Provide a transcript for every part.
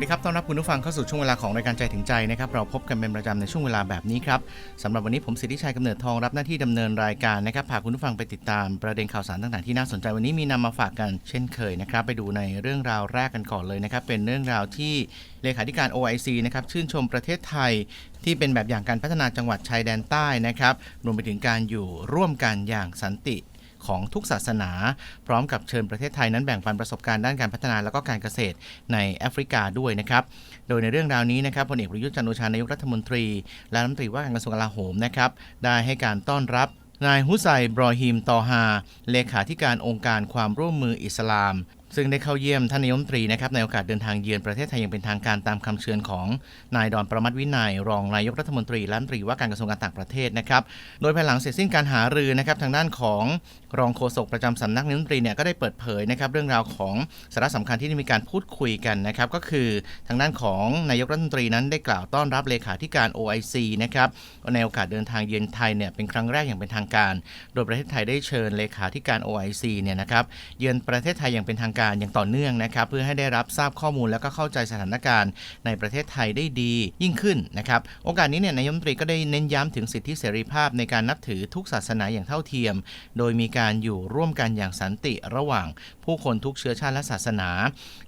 วัสดีครับ ต้อนรับคุณผู้ฟังเข้าสู่ช่วงเวลาของรายการใจถึงใจนะครับ เราพบกันเป็นประจำในช่วงเวลาแบบนี้ครับสำหรับวันนี้ผมสิทธิชัยกำเนิดทองรับหน้าที่ดำเนินรายการนะครับ พาคุณผู้ฟังไปติดตามประเด็นข่าวสารต่างๆที่น่าสนใจวันนี้มีนำมาฝากกันเช่นเคยนะครับ ไปดูในเรื่องราวแรกกันก่อนเลยนะครับ เป็นเรื่องราวที่เลขาธิการ OIC นะครับชื่นชมประเทศไทยที่เป็นแบบอย่างการพัฒนาจังหวัดชายแดนใต้นะครับ รวมไปถึงการอยู่ร่วมกันอย่างสันติ ของทุกศาสนา พร้อมกับเชิญประเทศไทยนั้นแบ่งปันประสบการณ์ด้านการพัฒนาและก็การเกษตรในแอฟริกาด้วยนะครับ โดยในเรื่องราวนี้นะครับพลเอกประยุทธ์จันโอชานายกรัฐมนตรี และรัฐมนตรีว่าการกระทรวงกลาโหมนะครับได้ให้การต้อนรับนายฮุไซบรอฮิมตอฮา เลขาธิการองค์การความร่วมมืออิสลาม ซึ่งได้เข้าเยี่ยมท่านนายมนตรีนะครับในโอกาสเดินทางเยือนประเทศไทยอย่างเป็นทางการตามคำเชิญของนายดอนประมัติวินัย รองนายกรัฐมนตรีและรัฐมนตรีว่าการกระทรวงการต่างประเทศนะครับโดยภายหลังเสร็จสิ้นการหารือนะครับทางด้านของรองโฆษกประจำสำนักนายมนตรีเนี่ยก็ได้เปิดเผยนะครับเรื่องราวของสาระสำคัญที่ได้มีการพูดคุยกันนะครับก็คือทางด้านของนายกรัฐมนตรีนั้นได้กล่าวต้อนรับเลขาธิการ OIC นะครับในโอกาสเดินทางเยือนไทยเนี่ยเป็นครั้งแรกอย่างเป็นทางการ โดยประเทศไทยได้เชิญเลขาธิการ OIC เนี่ยนะครับเยือนประเทศไทยอย่างเป็นทางการอย่างต่อเนื่องนะครับเพื่อให้ได้รับทราบข้อมูลแล้วก็เข้าใจสถานการณ์ในประเทศไทยได้ดียิ่งขึ้นนะครับโอกาสนี้เนี่ยนายมนตรีก็ได้เน้นย้ำถึงสิทธิเสรีภาพในการนับถือทุกศาสนาอย่างเท่าเทียม โดยมีการอยู่ร่วมกันอย่างสันติระหว่างผู้คนทุกเชื้อชาติและศาสนา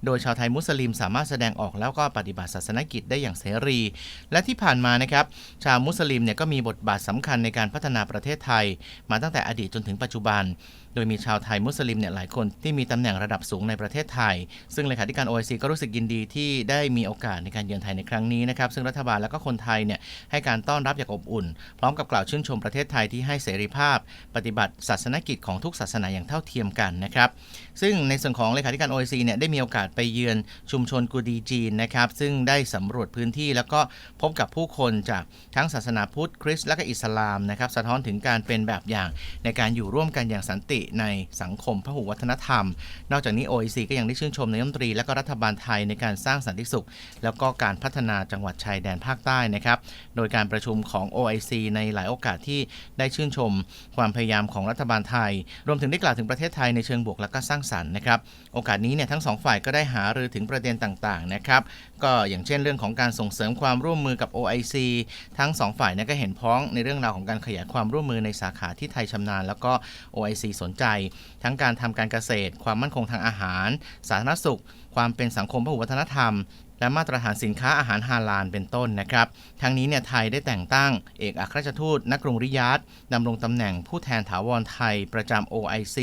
โดยชาวไทยมุสลิมสามารถแสดงออกแล้วก็ปฏิบัติศาสนกิจได้อย่างเสรี และที่ผ่านมานะครับชาวมุสลิมเนี่ยก็มีบทบาทสำคัญในการพัฒนาประเทศไทย มาตั้งแต่อดีตจนถึงปัจจุบัน โดยมีชาวไทยมุสลิมเนี่ยหลายคนที่มีตำแหน่งระดับสูงในประเทศไทย ซึ่งเลขาธิการ OIC ก็รู้สึกยินดีที่ได้มีโอกาสในการเยือนไทยในครั้งนี้นะครับ ซึ่งรัฐบาลและก็คนไทยเนี่ยให้การต้อนรับอย่างอบอุ่น พร้อมกับกล่าวชื่นชมประเทศไทยที่ให้เสรีภาพ ปฏิบัติศาสนกิจของทุกศาสนาอย่างเท่าเทียมกันนะครับ ซึ่งในส่วนของเลขาธิการ OIC เนี่ยได้มีโอกาสไปเยือนชุมชนกูดีจีนนะครับ ซึ่งได้สำรวจพื้นที่แล้วก็พบกับผู้คนจากทั้งศาสนาพุทธคริสต์และก็อิสลามนะครับ สะท้อนถึงการเป็นแบบอย่างในการอยู่ร่วมกันอย่างสันติในสังคมพหุวัฒนธรรม นอกจากนี้ OIC ก็ยังได้ชื่นชมนายมนตรี และก็รัฐบาลไทยในการสร้างสันติสุข แล้วก็การพัฒนาจังหวัดชายแดนภาคใต้นะครับ โดยการประชุมของ OIC ในหลายโอกาสที่ได้ชื่นชม ความพยายามของรัฐบาลไทย รวมถึงได้กล่าวถึงประเทศไทยในเชิงบวกและก็สร้างสรรค์นะครับ โอกาสนี้เนี่ยทั้งสองฝ่ายก็ได้หารือถึงประเด็นต่างๆนะครับก็อย่างเช่นเรื่องของการส่งเสริมความร่วมมือกับ OIC ทั้งสองฝ่ายเนี่ยก็เห็นพ้องในเรื่องราวของการขยายความร่วมมือในสาขาที่ไทยชำนาญ แล้วก็ OIC สนใจ ทั้งการทำการเกษตร ความมั่นคงทางอาหาร สาธารณสุข ความเป็นสังคมพหุวัฒนธรรม และมาตรฐานสินค้าอาหารฮาลาลเป็นต้นนะครับ ทั้งนี้เนี่ยไทยได้แต่งตั้ง เอกอัครราชทูตณกรุงริยาดดำรงตำแหน่งผู้แทนถาวรไทยประจำ OIC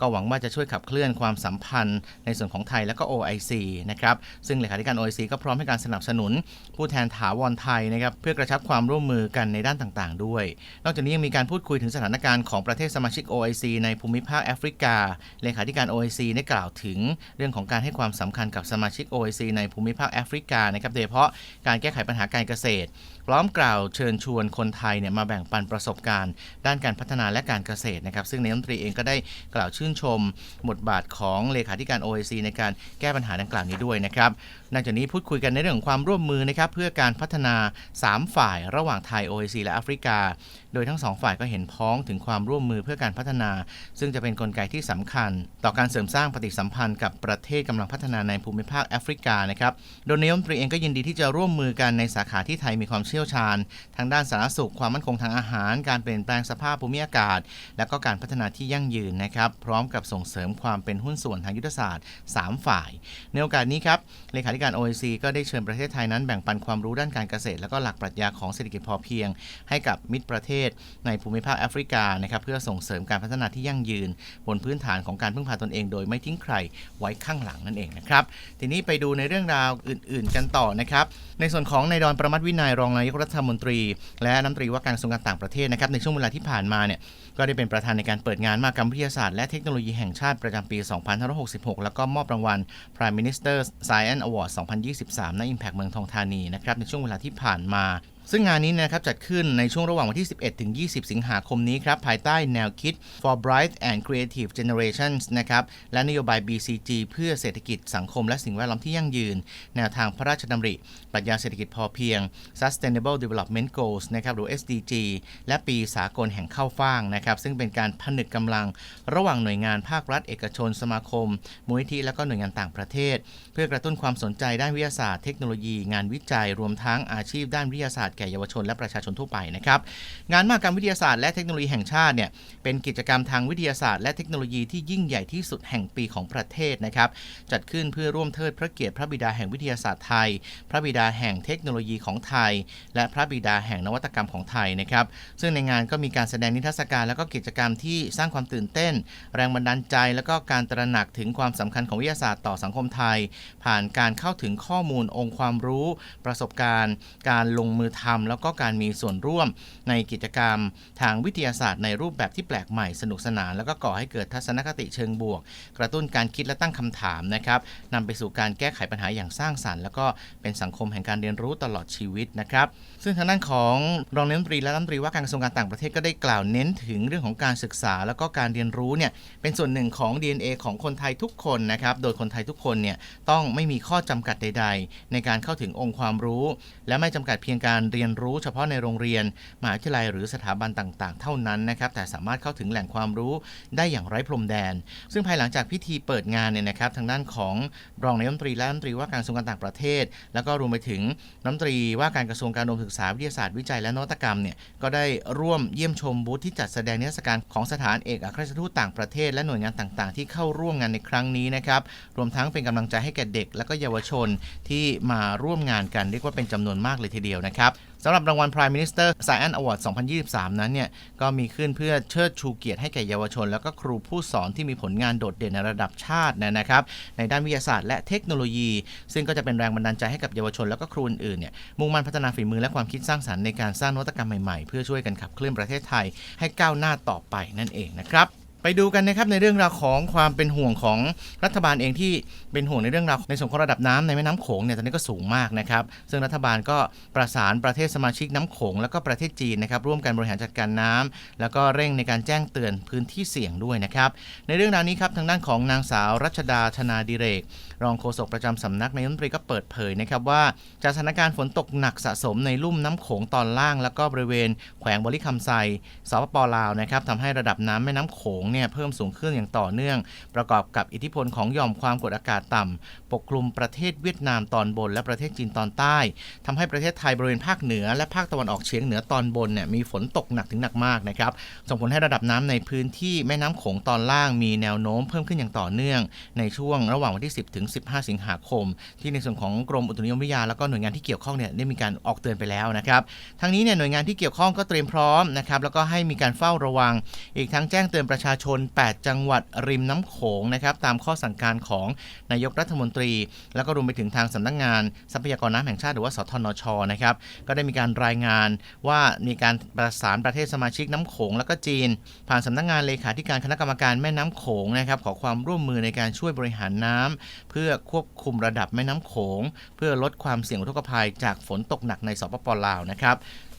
ก็หวังว่าจะช่วยขับเคลื่อนความสัมพันธ์ ในส่วนของไทยและก็ OIC นะครับซึ่งเลขาธิการ OIC ก็พร้อมให้การสนับสนุน ผู้แทนถาวรไทยนะครับเพื่อกระชับความร่วมมือกันในด้านต่างๆ ด้วย นอกจากนี้ยังมีการพูดคุยถึงสถานการณ์ของประเทศสมาชิก OIC ในภูมิภาคแอฟริกาเลขาธิการ OIC ได้กล่าวถึง เรื่องของการให้ความสำคัญกับสมาชิก OIC ในภูมิภาคแอฟริกานะครับโดยเฉพาะการแก้ไขปัญหาการเกษตร พร้อมกล่าวเชิญชวนคนไทยเนี่ยมาแบ่งปันประสบการณ์ ด้านการพัฒนาและการเกษตรนะครับซึ่งนายรัฐมนตรีเองก็ได้กล่าวชื่นชมบทบาทของเลขาธิการ OIC ในการแก้ปัญหาดังกล่าวนี้ด้วยนะครับนอกจากนี้พูดคุยกันในเรื่องของความร่วมมือนะครับเพื่อการพัฒนา 3 ฝ่ายระหว่างไทย OIC และแอฟริกา โดยทั้งสองฝ่ายก็เห็นพ้องถึงความร่วมมือเพื่อการพัฒนา ซึ่งจะเป็นนกลไกที่สำคัญ ต่อการเสริมสร้างปฏิสัมพันธ์กับประเทศกำลังพัฒนาในภูมิภาคแอฟริกานะครับ โดยนายมตรีเองก็ยินดีที่จะร่วมมือกันในสาขาที่ไทยมีความเชี่ยวชาญ ทางด้านสาธารณสุข ความมั่นคงทางอาหาร การเปลี่ยนแปลงสภาพภูมิอากาศ และก็การพัฒนาที่ยั่งยืนนะครับ พร้อมกับส่งเสริมความเป็นหุ้นส่วนทางยุทธศาสตร์ 3 ฝ่าย ในโอกาสนี้ครับ เลขาธิการ OIC ก็ได้เชิญประเทศไทยนั้นแบ่งปันความรู้ด้านการเกษตร และก็หลักปรัชญาของเศรษฐกิจพอเพียง ให้กับมิตรประเทศในภูมิภาคแอฟริกานะครับเพื่อส่งเสริมการพัฒนาที่ยั่งยืน บนพื้นฐานของการพึ่งพาตนเอง โดยไม่ทิ้งใครไว้ข้างหลังนั่นเองนะครับทีนี้ไปดูในเรื่องราวอื่น ๆ กันต่อนะครับในส่วนของนายดอนประมัติวินัยรองนายกรัฐมนตรี และรัฐมนตรีว่าการกระทรวงการต่างประเทศนะครับในช่วงเวลาที่ผ่านมาเนี่ยก็ได้เป็นประธานในการเปิดงานมหกรรมวิทยาศาสตร์และเทคโนโลยีแห่งชาติประจำปี 2566 แล้วก็มอบรางวัล Prime Minister Science Award 2023 ณ Impact เมืองทองธานีนะครับในช่วงเวลาที่ผ่านมา ซึ่งงานนี้นะครับจัดขึ้นในช่วงระหว่างวันที่ 11 ถึง 20 สิงหาคมนี้ครับภายใต้แนวคิด for bright and creative generations นะครับและนโยบาย BCG เพื่อเศรษฐกิจสังคมและสิ่งแวดล้อมที่ยั่งยืน แนวทางพระราชดำริ ปรัชญาเศรษฐกิจพอเพียง Sustainable Development Goals นะครับหรือ SDG และปีสากลแห่งข้าวฟ่างนะครับซึ่งเป็นการผนึกกำลังระหว่างหน่วยงานภาครัฐเอกชนสมาคมมูลนิธิและก็หน่วยงานต่างประเทศ เพื่อกระตุ้นความสนใจด้านวิทยาศาสตร์เทคโนโลยี งานวิจัยรวมทั้งอาชีพด้านวิทยาศาสตร์แก่เยาวชนและประชาชนทั่วไปนะครับ งานมหกรรมวิทยาศาสตร์และเทคโนโลยีแห่งชาติเนี่ยเป็นกิจกรรมทางวิทยาศาสตร์และเทคโนโลยีที่ยิ่งใหญ่ที่สุดแห่งปีของประเทศนะครับ จัดขึ้นเพื่อร่วมเทิดพระเกียรติพระบิดาแห่งวิทยาศาสตร์ไทย พระบิดาแห่งเทคโนโลยีของไทย และพระบิดาแห่งนวัตกรรมของไทยนะครับ ซึ่งในงานก็มีการแสดงนิทรรศการ และก็กิจกรรมที่สร้างความตื่นเต้น แรงบันดาลใจ และก็การตระหนักถึงความสำคัญของวิทยาศาสตร์ต่อสังคมไทย ผ่านการเข้าถึงข้อมูลองค์ความรู้ ประสบการณ์ การลงมือทำแล้วก็การมีส่วนร่วมในกิจกรรมทางวิทยาศาสตร์ในรูปแบบที่แปลกใหม่สนุกสนาน แล้วก็ก่อให้เกิดทัศนคติเชิงบวก กระตุ้นการคิดและตั้งคำถามนะครับนำไปสู่การแก้ไขปัญหาอย่างสร้างสรรค์ แล้วก็เป็นสังคมแห่งการเรียนรู้ตลอดชีวิตนะครับซึ่งทางด้านของรองนายกรัฐมนตรีและรัฐมนตรีว่าการกระทรวงการต่างประเทศก็ได้กล่าวเน้นถึงเรื่องของการศึกษา แล้วก็การเรียนรู้เนี่ยเป็นส่วนหนึ่งของ DNA ของคนไทยทุกคนนะครับโดยคนไทยทุกคนเนี่ยต้องไม่มีข้อจำกัดใด ๆ ในการเข้าถึงองค์ความรู้ และไม่จำกัดเพียงการเรียนรู้เฉพาะในโรงเรียนมหาวิทยาลัยหรือสถาบันต่างๆ เท่านั้นนะครับแต่สามารถเข้าถึงแหล่งความรู้ได้อย่างไร้พรมแดน ซึ่งภายหลังจากพิธีเปิดงานเนี่ยนะครับทางด้านของรองนายกรัฐมนตรีและรัฐมนตรีว่าการกระทรวงการต่างประเทศ แล้วก็รวมไปถึงรัฐมนตรีว่าการกระทรวงการอุดมศึกษาวิทยาศาสตร์วิจัยและนวัตกรรมเนี่ยก็ได้ร่วมเยี่ยมชมบูธที่จัดแสดงนิทรรศการของสถานเอกอัครราชทูตต่างประเทศ และหน่วยงานต่างๆ ที่เข้าร่วมงานในครั้งนี้นะครับรวมทั้งเป็นกำลังใจให้แก่เด็ก และก็เยาวชนที่มาร่วมงานกันเรียกว่าเป็นจำนวนมากเลยทีเดียวนะครับ สำหรับรางวัล Prime Minister Science Award 2023 นั้นเนี่ยก็มีขึ้นเพื่อเชิดชูเกียรติให้แก่เยาวชน แล้วก็ครูผู้สอนที่มีผลงานโดดเด่นในระดับชาตินะครับ ในด้านวิทยาศาสตร์และเทคโนโลยี ซึ่งก็จะเป็นแรงบันดาลใจให้กับเยาวชนแล้วก็ครูอื่นๆเนี่ยมุ่งมั่นพัฒนาฝีมือและความคิดสร้างสรรค์ในการสร้างนวัตกรรมใหม่ๆ เพื่อช่วยกันขับเคลื่อนประเทศไทยให้ก้าวหน้าต่อไปนั่นเองนะครับ ไปดูกันนะครับในเรื่องราวของความเป็นห่วงของรัฐบาลเองที่เป็นห่วงในเรื่องราวในส่วนของระดับน้ำในแม่น้ำโขงเนี่ยตอนนี้ก็สูงมากนะครับ ซึ่งรัฐบาลก็ประสานประเทศสมาชิกน้ำโขงแล้วก็ประเทศจีนนะครับร่วมกันบริหารจัดการน้ำแล้วก็เร่งในการแจ้งเตือนพื้นที่เสี่ยงด้วยนะครับในเรื่องราวนี้ครับทางด้านของนางสาวรัชดาธนาดิเรกรองโฆษกประจำสำนักนายกรัฐมนตรีก็เปิดเผยนะครับว่าจากสถานการณ์ฝนตกหนักสะสมในลุ่มน้ำโขงตอนล่าง แล้วก็บริเวณแขวงบริคำไซสปปลาวนะครับทำให้ระดับน้ำแม่น้ำโขงเนี่ยเพิ่มสูงขึ้นอย่างต่อเนื่อง ประกอบกับอิทธิพลของหย่อมความกดอากาศต่ำปกคลุมประเทศเวียดนามตอนบน และประเทศจีนตอนใต้ทำให้ประเทศไทยบริเวณภาคเหนือ และภาคตะวันออกเฉียงเหนือตอนบนเนี่ยมีฝนตกหนักถึงหนักมากนะครับส่งผลให้ระดับน้ำในพื้นที่แม่น้ำโขงตอนล่าง มีแนวโน้มเพิ่มขึ้นอย่างต่อเนื่อง ในช่วงระหว่างวันที่ 10 ถึง15 สิงหาคม ที่ในส่วนของกรมอุตุนิยมวิทยาแล้วก็หน่วยงานที่เกี่ยวข้องเนี่ยได้มีการออกเตือนไปแล้วนะครับทั้งนี้เนี่ยหน่วยงานที่เกี่ยวข้องก็เตรียมพร้อมนะครับแล้วก็ให้มีการเฝ้าระวัง อีกทั้งแจ้งเตือนประชาชน 8 จังหวัดริมน้ำโขงนะครับตามข้อสั่งการของนายกรัฐมนตรี แล้วก็รวมไปถึงทางสำนักงานทรัพยากรน้ำแห่งชาติหรือว่าสทนชนะครับก็ได้มีการรายงานว่ามีการประสานประเทศสมาชิกน้ำโขงแล้วก็จีน ผ่านสำนักงานเลขาธิการคณะกรรมการแม่น้ำโขงนะครับขอความร่วมมือในการช่วยบริหารน้ำเพื่อควบคุมระดับแม่น้ำโขง เพื่อลดความเสี่ยงอุทกภัยจากฝนตกหนักในสปปลาวนะครับ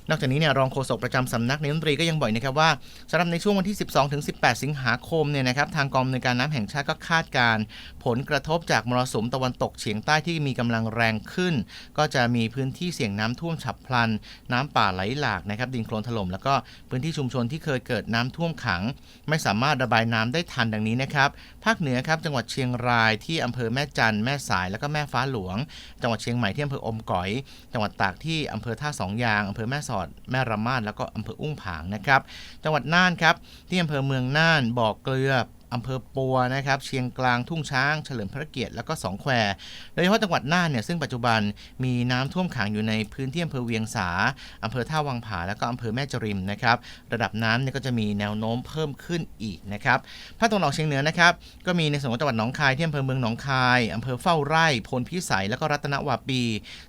นอกจากนี้เนี่ยรองโฆษกประจำสำนักนายกรัฐมนตรีก็ยังบอกนะครับว่าสำหรับในช่วงวันที่ 12ถึง18 สิงหาคมเนี่ยนะครับทางกองอำนวยการน้ำแห่งชาติก็คาดการณ์ผลกระทบจากมรสุมตะวันตกเฉียงใต้ที่มีกำลังแรงขึ้น ก็จะมีพื้นที่เสี่ยงน้ำท่วมฉับพลัน น้ำป่าไหลหลากนะครับดินโคลนถล่มแล้วก็พื้นที่ชุมชนที่เคยเกิดน้ำท่วมขัง ไม่สามารถระบายน้ำได้ทันดังนี้นะครับภาคเหนือครับจังหวัดเชียงรายที่อำเภอแม่จันแม่สายแล้วก็แม่ฟ้าหลวง จังหวัดเชียงใหม่ที่อำเภออมก๋อย จังหวัดตากที่อำเภอท่าสองยางอำเภอแม่สอดแม่ระมาดแล้วก็อำเภออุ้งผางนะครับ จังหวัดน่านครับที่อำเภอเมืองน่านบ่อเกลือ อำเภอปัวนะครับเชียงกลางทุ่งช้างเฉลิมพระเกียรติแล้วก็สองแควโดยเฉพาะจังหวัดน่านเนี่ยซึ่งปัจจุบันมีน้ำท่วมขังอยู่ในพื้นที่อำเภอเวียงสาอำเภอท่าวังผาแล้วก็อำเภอแม่จริมนะครับระดับน้ำเนี่ยก็จะมีแนวโน้มเพิ่มขึ้นอีกนะครับภาคตะวันออกเฉียงเหนือนะครับก็มีในส่วนของจังหวัดหนองคายที่อำเภอเมืองหนองคายอำเภอเฝ้าไร่พลพิสัยแล้วก็รัตนวาปี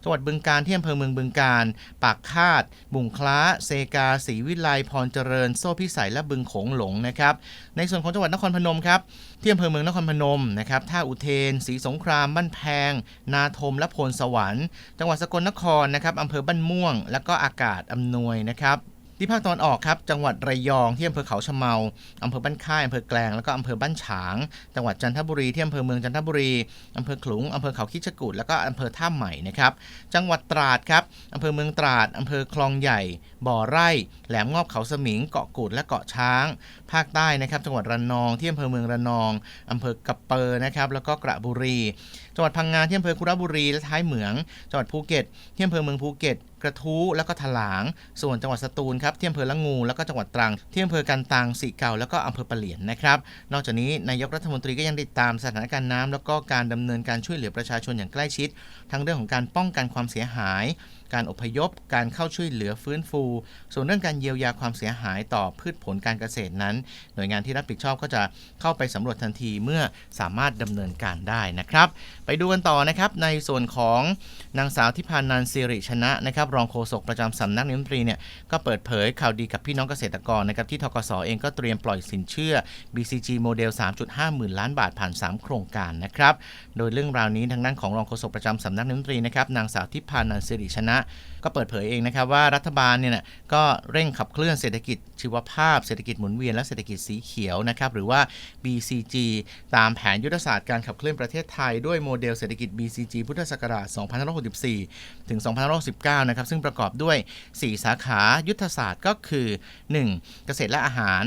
จังหวัดบึงกาฬที่อำเภอเมืองบึงกาฬปากคาด บุงคล้า เซกาศรีวิไลพรเจริญ โซ่พิสัยและบึงโขงหลงนะครับในส่วนของจังหวัดนครพนนมครับที่อำเภอเมืองนครพนมนะครับท่าอุเทนศรีสงครามบ้านแพง นาทมและโพนสวรรค์ จังหวัดสกลนครนะครับอำเภอบ้านม่วง แล้วก็อากาศอำนวยนะครับ ที่ภาคตะวันออกครับจังหวัดระยองที่อำเภอเขาชะเมาอำเภอบ้านค่ายอำเภอแกลงแล้วก็อำเภอบ้านฉาง จังหวัดจันทบุรีที่อำเภอเมืองจันทบุรีอำเภอขลุงอำเภอเขาคิชกูดแล้วก็อำเภอท่าใหม่นะครับจังหวัดตราดครับอำเภอเมืองตราดอำเภอคลองใหญ่ บ่อไร่ แหลมงอบเขาสมิง เกาะกูดและเกาะช้าง ภาคใต้นะครับ จังหวัดระนองที่อำเภอเมืองระนองอำเภอกระเปอร์นะครับแล้วก็กระบุรี จังหวัดพังงาที่อำเภอคุระบุรีและท้ายเหมือง จังหวัดภูเก็ตที่อำเภอเมืองภูเก็ตกระทู้แล้วก็ถลาง ส่วนจังหวัดสตูลครับที่อำเภอละงู แล้วก็จังหวัดตรังที่อำเภอกันตังสีเก่าแล้วก็อำเภอปะเหลียนนะครับนอกจากนี้นายกรัฐมนตรีก็ยังติดตามสถานการณ์น้ำแล้วก็การดำเนินการช่วยเหลือประชาชนอย่างใกล้ชิด ทั้งเรื่องของการป้องกันความเสียหาย การอพยพ การเข้าช่วยเหลือฟื้นฟู ส่วนเรื่องการเยียวยาความเสียหายต่อพืชผลการเกษตรนั้น หน่วยงานที่รับผิดชอบก็จะเข้าไปสำรวจทันทีเมื่อสามารถดำเนินการได้นะครับ ไปดูกันต่อนะครับในส่วนของนางสาวทิพานันสิริชนะนะครับรองโฆษกประจำสำนักนายกรัฐมนตรีเนี่ยก็เปิดเผยข่าวดีกับพี่น้องเกษตรกรนะครับที่ทกสเองก็เตรียมปล่อยสินเชื่อ BCG โมเดล 3.5 หมื่นล้านบาทผ่าน 3 โครงการนะครับ โดยเรื่องราวนี้ทางด้านของรองโฆษกประจำสำนักนายกรัฐมนตรีนะครับนางสาวทิพานันสิริชนะ ก็เปิดเผยเองนะครับว่ารัฐบาลเนี่ยก็เร่งขับเคลื่อนเศรษฐกิจชีวภาพเศรษฐกิจหมุนเวียนและเศรษฐกิจสีเขียวนะครับหรือว่า BCG ตามแผนยุทธศาสตร์การขับเคลื่อนประเทศไทย ด้วยโมเดลเศรษฐกิจ BCG พุทธศักราช 2564 ถึง 2569นะครับซึ่งประกอบด้วย 4 สาขายุทธศาสตร์ก็คือ 1. เกษตรและอาหาร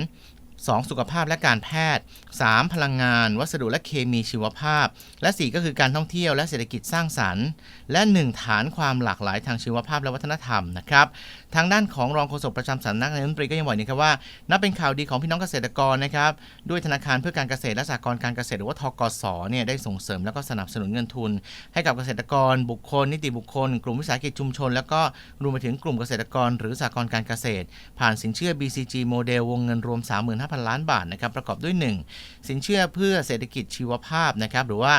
2. สุขภาพและการแพทย์ 3. พลังงาน วัสดุและเคมีชีวภาพ และ 4 ก็คือการท่องเที่ยวและเศรษฐกิจสร้างสรรค์ และ 1 ฐานความหลากหลายทางชีวภาพและวัฒนธรรมนะครับ ทางด้านของรองโฆษกประจำสำนักนายกรัฐมนตรีก็ยังบอกนะครับว่านับเป็นข่าวดีของพี่น้องเกษตรกรนะครับด้วยธนาคารเพื่อการเกษตรและสหกรณ์การเกษตรหรือว่าทกสเนี่ยได้ส่งเสริมแล้วก็สนับสนุนเงินทุน ให้กับเกษตรกร บุคคล นิติบุคคล กลุ่มวิสาหกิจชุมชน แล้วก็รวมไปถึงกลุ่มเกษตรกร หรือสหกรณ์การเกษตร ผ่านสินเชื่อ BCG โมเดลวงเงินรวม 35,000 ล้านบาทนะครับประกอบด้วย 1 สินเชื่อเพื่อเศรษฐกิจชีวภาพนะครับหรือว่า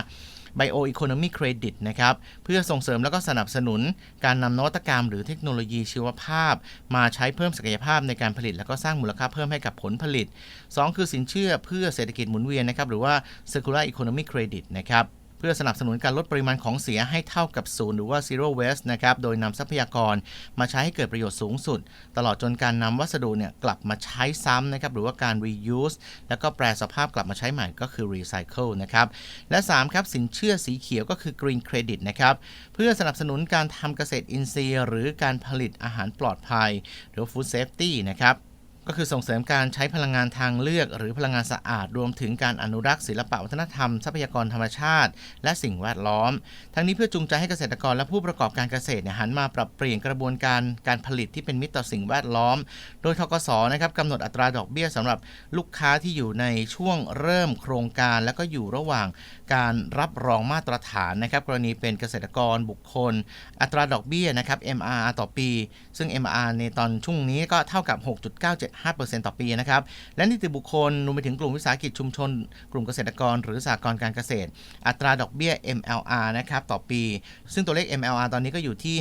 Bio Economy Credit นะครับเพื่อส่งเสริมและก็สนับสนุนการนำนวัตกรรม หรือเทคโนโลยีชีวภาพ มาใช้เพิ่มศักยภาพในการผลิต และก็สร้างมูลค่าเพิ่มให้กับผลผลิต 2 คือสินเชื่อเพื่อเศรษฐกิจหมุนเวียนนะครับหรือว่า Circular Economy Credit นะครับ พื่อสนับสนุนการลดปริมาณของเสียให้เท่ากับศูนย์หรือว่า zero waste นะครับ โดยนำทรัพยากรมาใช้ให้เกิดประโยชน์สูงสุด ตลอดจนการนำวัสดุเนี่ยกลับมาใช้ซ้ำนะครับ หรือว่าการ reuse แล้วก็แปรสภาพกลับมาใช้ใหม่ก็คือ recycle นะครับ และ 3 ครับ สินเชื่อสีเขียวก็คือ green credit นะครับ เพื่อสนับสนุนการทำเกษตรอินทรีย์ หรือการผลิตอาหารปลอดภัย หรือ food safety นะครับ ก็คือส่งเสริมการใช้พลังงานทางเลือก หรือพลังงานสะอาด รวมถึงการอนุรักษ์ศิลปวัฒนธรรม ทรัพยากรธรรมชาติ และสิ่งแวดล้อม ทั้งนี้เพื่อจูงใจให้เกษตรกรและผู้ประกอบการเกษตรเนี่ยหันมาปรับเปลี่ยนกระบวนการการผลิตที่เป็นมิตรต่อสิ่งแวดล้อม โดยทกสนะครับกำหนดอัตราดอกเบี้ยสำหรับลูกค้าที่อยู่ในช่วงเริ่มโครงการ แล้วก็อยู่ระหว่างการรับรองมาตรฐานนะครับกรณีเป็นเกษตรกรบุคคล อัตราดอกเบี้ยนะครับ MR ต่อปี ซึ่ง MR ในตอนช่วงนี้ก็เท่ากับ5%ต่อปีนะครับ และนิติบุคคลรวมไปถึงกลุ่มวิสาหกิจชุมชน กลุ่มเกษตรกร หรือสหกรณ์การเกษตร อัตราดอกเบี้ย MLR นะครับต่อปี ซึ่งตัวเลข MLR ตอนนี้ก็อยู่ที่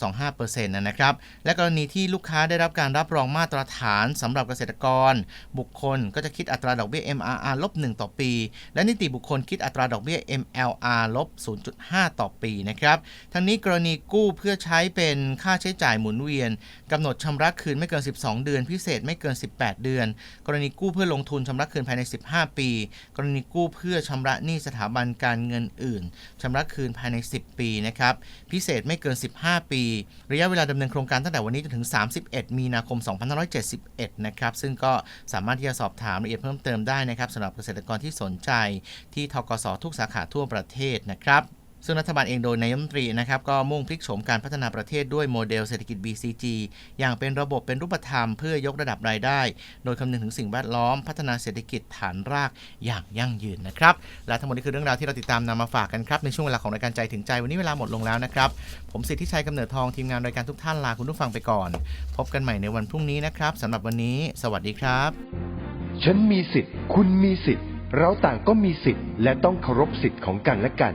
5.625%นะครับ และกรณีที่ลูกค้าได้รับการรับรองมาตรฐานสำหรับเกษตรกร บุคคลก็จะคิดอัตราดอกเบี้ย MRR ลบ1ต่อปี และนิติบุคคลคิดอัตราดอกเบี้ย MLR ลบ0.5 ต่อปีนะครับ ทั้งนี้กรณีกู้เพื่อใช้เป็นค่าใช้จ่ายหมุนเวียนกำหนดชำระคืนไม่เกิน 12 เดือนพิเศษไม่เกิน 18 เดือน กรณีกู้เพื่อลงทุนชำระคืนภายใน 15 ปี กรณีกู้เพื่อชำระหนี้สถาบันการเงินอื่นชำระคืนภายใน 10 ปีนะครับพิเศษไม่เกิน 15 ปี ระยะเวลาดำเนินโครงการตั้งแต่วันนี้จนถึง 31 มีนาคม 2571 นะครับซึ่งก็สามารถที่จะสอบถามรายละเอียดเพิ่มเติมได้นะครับสำหรับเกษตรกรที่สนใจที่ทกสทุกสาขาทั่วประเทศนะครับ ซึ่งรัฐบาลเองโดยนายมนตรีนะครับก็มุ่งพลิกโฉมการพัฒนาประเทศด้วยโมเดลเศรษฐกิจ BCG อย่างเป็นระบบเป็นรูปธรรมเพื่อยกระดับรายได้ โดยคำนึงถึงสิ่งแวดล้อมพัฒนาเศรษฐกิจฐานรากอย่างยั่งยืนนะครับ และทั้งหมดนี้คือเรื่องราวที่เราติดตามนำมาฝากกันครับในช่วงเวลาของรายการใจถึงใจวันนี้เวลาหมดลงแล้วนะครับ ผมสิทธิชัยกำเนิดทองทีมงานรายการทุกท่านลาคุณผู้ฟังไปก่อน พบกันใหม่ในวันพรุ่งนี้นะครับสำหรับวันนี้ สวัสดีครับ ฉันมีสิทธิ์ คุณมีสิทธิ์ เราต่างก็มีสิทธิ์ และต้องเคารพสิทธิ์ของกันและกัน